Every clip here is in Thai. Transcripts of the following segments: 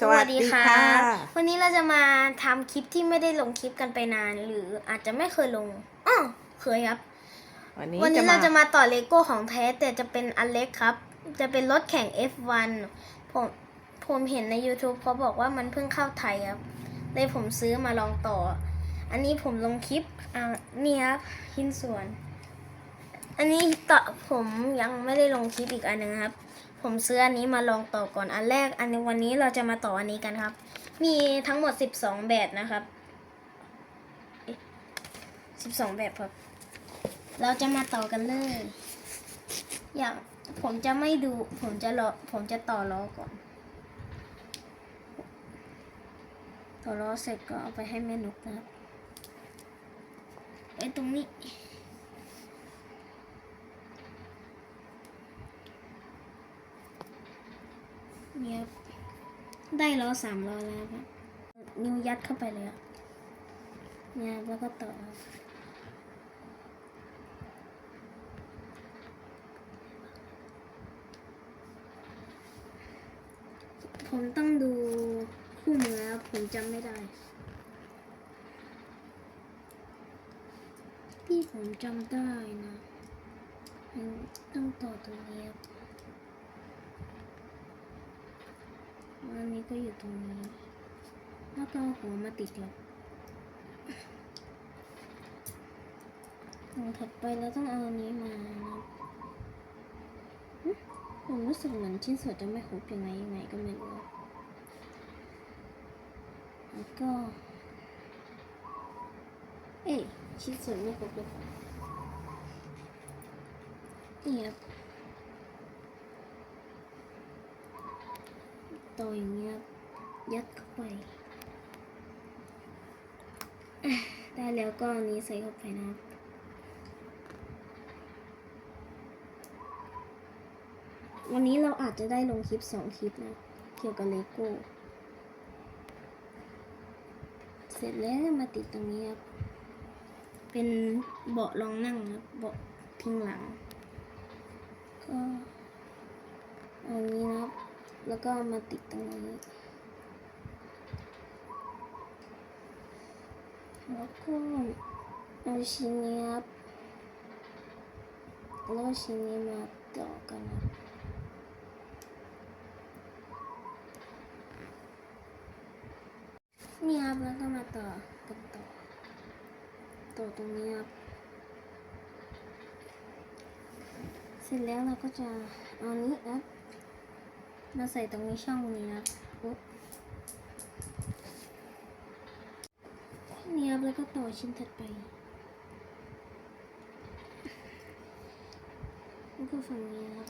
สวัสดีค่ะ วันนี้เราจะมาทำคลิปที่ไม่ได้ลงคลิปกันไปนาน หรืออาจจะไม่เคยลงอ้อเคยครับ วันนี้วันจะนี้มาเราจะมาต่อเลโก้ของแท้แต่จะเป็นอันเล็กครับ จะเป็นรถแข่ง F1 ผมผมเห็นใน YouTube เขาบอกว่ามันเพิ่งเข้าไทยครับเลยผมซื้อมาลองต่อ อันนี้ผมลงคลิปอ่านี่ครับชิ้นส่วน อันนี้ต่อผมยังไม่ได้ลงคลิปอีกอันหนึงครับ ผมซื้ออันนี้มาลองต่อก่อนอันแรก อันนี้วันนี้เราจะมาต่ออันนี้กันครับ มีทั้งหมด12แบบนะครับเอ๊ะ12แบบครับ เราจะมาต่อกันเลย อย่างผมจะไม่ดู ผมจะรอผมจะต่อล้อก่อน ต่อล้อเสร็จก็เอาไปให้แม่นกนะครับไอ้ตรงนี้ เนี่ยได้ล้อสามล้อแล้วครับนิ้วยัดเข้าไปเลยอะเนี่ยแล้วก็ต่อ ผมต้องดูคู่มือแล้วผมจำไม่ได้ที่ผมจำได้นะ ต้องต่อตรงนี้ครับ อันนี้ก็อยู่ตรงนี้แล้วก็เอาหัวมาติดหรอกหัวถัดไปเราต้องเอาอันนี้มานะหึผมรู้สึกเหมือนชิ้นส่วนจะไม่ครบยังไงยังไงก็ไม่รู้แล้วก็ เอ้ชิ้นส่วนไม่ครบเลยนี่ครับ ต่ออย่างเงี้ยยัดเข้าไป ได้แล้วก็อันนี้ใส่เข้าไปนะครับวันนี้เราอาจจะได้ลงคลิปสองคลิปนะ เกี่ยวกับเลโก้ เสร็จแล้วมาติดตรงนี้ครับ เป็นเบาะรองนั่งนะครับเบาะพิงหลัง ก็อันนี้นะครับ แล้วก็มาติดตรงนี้แล้วก็เอาชิ้นนี้ครับแล้วชิ้นนี้มาต่อกันนะนี่ครับแล้วก็มาต่อกันต่อต่อตรงนี้ครับเสร็จแล้วเราก็จะเอานี้ครับ มาใส่ตรงนี้ช่องนี้นะครับปุ๊บนี่ครับแล้วก็ต่อชิ้นถัดไปแล้วก็ฝั่งนี้นะครับ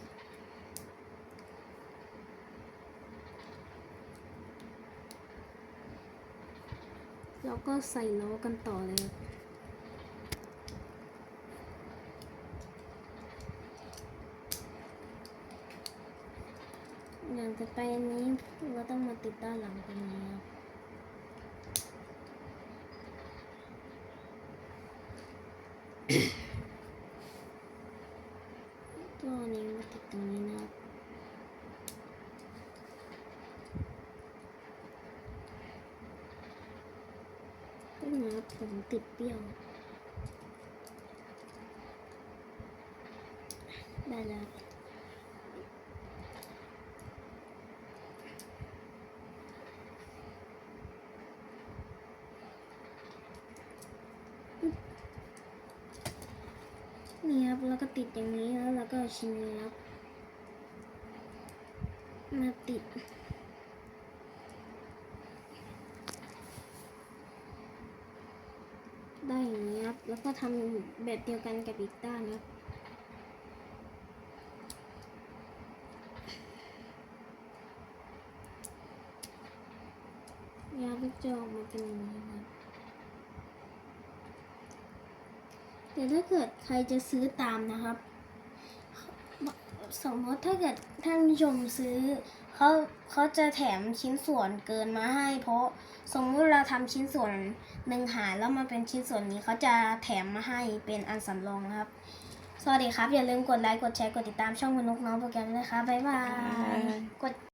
แล้วก็ใส่ล้อกันต่อเลยครับ อย่างต่อไปอันนี้เราต้องมาติดด้านหลังตรงนี้ครับตัวนี้มาติดตรงนี้นะครับก็นะครับผมติดเปรี้ยว ได้แล้ว นี่ครับแล้วก็ติดอย่างนี้แล้วเราก็เชิ้นนี้ครับมาติดได้อย่างนี้ครับ แล้วก็ทำแบบเดียวกันกับอีกด้านครับ ยาลูกจะออกมาเป็นอย่างนี้ครับ แต่ถ้าเกิดใครจะซื้อตามนะครับ สมมติถ้าเกิดท่านผู้ชมซื้อเขาเขาจะแถมชิ้นส่วนเกินมาให้ เพราะสมมติเราทำชิ้นส่วนหนึ่งหายแล้วมาเป็นชิ้นส่วนนี้เขาจะแถมมาให้เป็นอันสำรองนะครับ สวัสดีครับ อย่าลืมกดไลค์กดแชร์กดติดตามช่องมนุษย์น้องโปรแกรมนะครับบ๊ายบายกด